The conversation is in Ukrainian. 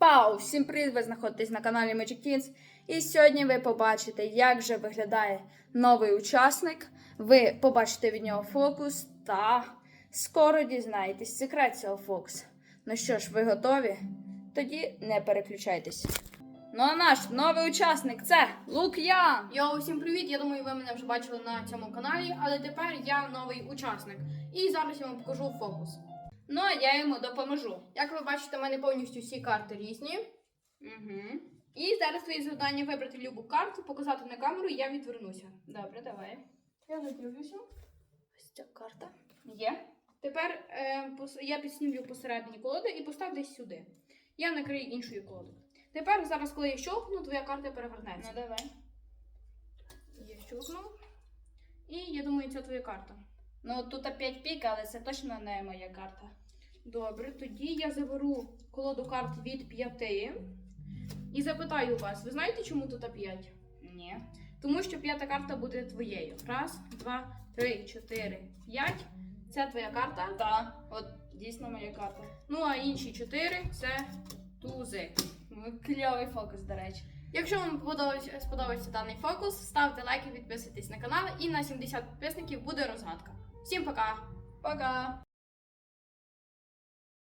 Пау! Всім привіт! Ви знаходитесь на каналі Magic Kids. І сьогодні ви побачите, як же виглядає новий учасник. Ви побачите від нього фокус та скоро дізнаєтесь секрет цього фокуса. Ну що ж, ви готові? Тоді не переключайтесь. Ну а наш новий учасник це Лук'ян! Йоу, всім привіт! Я думаю, ви мене вже бачили на цьому каналі, але тепер я новий учасник. І зараз я вам покажу фокус. Ну а я йому допоможу. Як ви бачите, в мене повністю всі карти різні. Угу. І зараз твоє завдання вибрати любу карту, показати на камеру, і я відвернуся. Добре, давай. Я не. Ось ця карта. Є. Тепер е, пос- я підснімлю посередині колоди і постав десь сюди. Я накрию іншою колодою. Тепер зараз, коли я щелкну, твоя карта Ну перевернеться. давай. Я щелкнув. І я думаю, це твоя карта. Ну тут опять пік, але це точно не моя карта. Добре, тоді я заберу колоду карт від п'яти і запитаю вас: ви знаєте, чому тут п'ять? Ні. Тому що п'ята карта буде твоєю. Раз, два, три, чотири, п'ять. Це твоя карта. Та, от дійсно моя карта. Ну а інші чотири це тузи. Кльовий фокус, до речі. Якщо вам сподобався даний фокус, ставте лайки, підписуйтесь на канал і на 70 підписників буде розгадка. Всім пока! Пока!